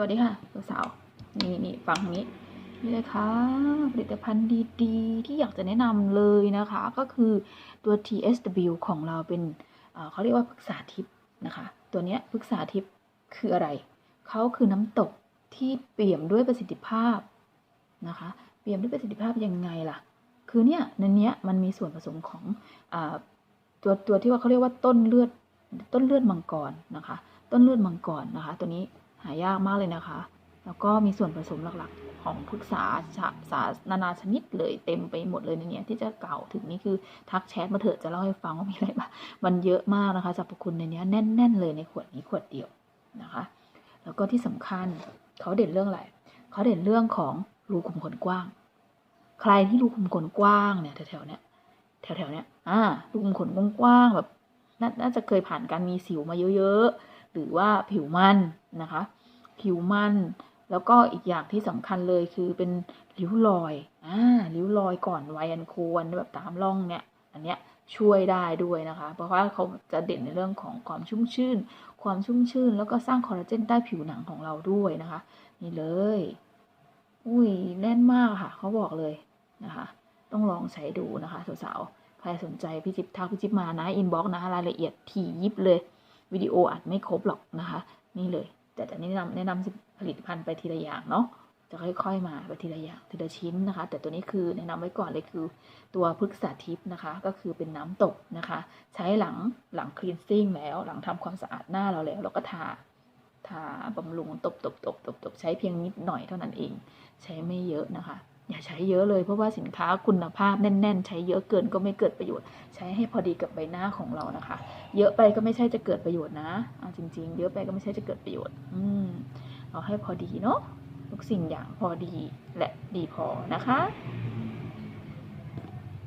วัสดีค่ะสาวๆนี่นี่ฟังทางนี้นี่เลยค่ะ ผลิตภัณฑ์ดีๆ ที่อยากจะแนะนำเลยนะคะ ก็คือตัว TSW ของเราเป็นเขาเรียกว่าพฤกษาทิพย์นะคะ ตัวเนี้ยพฤกษาทิพย์คืออะไร เขาคือน้ำตกที่เปี่ยมด้วยประสิทธิภาพนะคะ เปี่ยมด้วยประสิทธิภาพยังไงล่ะ คือเนี่ยในเนี้ยมันมีส่วนผสมของอตัวตัวที่ว่าเขาเรียกว่าต้นเลือดต้นเลือดมังกรนะคะ ต้นเลือดมังกรนะคะ ตัวนี้ หายากมากเลยนะคะ แล้วก็มีส่วนผสมหลักๆ ของพฤกษาชสานานาชนิดเลยเต็มไปหมดเลยในนี้ที่จะกล่าวถึงนี่คือทักแชทมาเถอะจะเล่าให้ฟังว่ามีอะไรบ้างมันเยอะมากนะคะสรรพคุณในนี้แน่น ๆ เลยในขวดนี้ขวดเดียวนะคะ แล้วก็ที่สำคัญเขาเด่นเรื่องอะไรเขาเด่นเรื่องของรูขุมขนกว้าง ใครที่รูขุมขนกว้างเนี่ยแถวๆเนี้ยแถวๆเนี้ยอ่ารูขุมขนกว้างๆแบบน,น่าจะเคยผ่านการมีสิวมาเยอะๆ หรือว่าผิวมันนะคะ ผิวมันแล้วก็อีกอย่างที่สำคัญเลยคือเป็นริ้วรอยอ่าริ้วรอยก่อนวัยอันควรแบบตามร่องเนี่ย อันเนี้ยช่วยได้ด้วยนะคะ เพราะว่าเขาจะเด่นในเรื่องของความชุ่มชื่น ความชุ่มชื่น แล้วก็สร้างคอลลาเจนใต้ผิวหนังของเราด้วยนะคะ นี่เลย อุ้ยแน่นมากค่ะ เขาบอกเลยนะคะ ต้องลองใช้ดูนะคะสาวๆ ใครสนใจพี่จิ๊บทักพี่จิ๊บมานะ อินบ็อกนะคะรายละเอียดถี่ยิบเลย วิดีโออัดไม่ครบหรอกนะคะ นี่เลย แต่จะแนะนำแนะนำผลิตภัณฑ์ไปทีละอย่างเนาะจะค่อย ๆ มาไปทีละอย่างทีละชิ้นนะคะ แต่ตัวนี้คือแนะนำไว้ก่อนเลยคือตัวพฤกษาทิพย์นะคะ ก็คือเป็นน้ำตกนะคะ ใช้หลังหลังคลีนซิ่งแล้วหลังทำความสะอาดหน้าเราแล้ว เราก็ทาทาบำรุงตบตบตบตบตบใช้เพียงนิดหน่อยเท่านั้นเอง ใช้ไม่เยอะนะคะ อย่าใช้เยอะเลยเพราะว่าสินค้าคุณภาพแน่น ๆ ใช้เยอะเกินก็ไม่เกิดประโยชน์ ใช้ให้พอดีกับใบหน้าของเรานะคะ เยอะไปก็ไม่ใช่จะเกิดประโยชน์นะเอาจริง ๆ เยอะไปก็ไม่ใช่จะเกิดประโยชน์ อืมเอาให้พอดีเนาะทุกสิ่งอย่างพอดีและดีพอนะคะ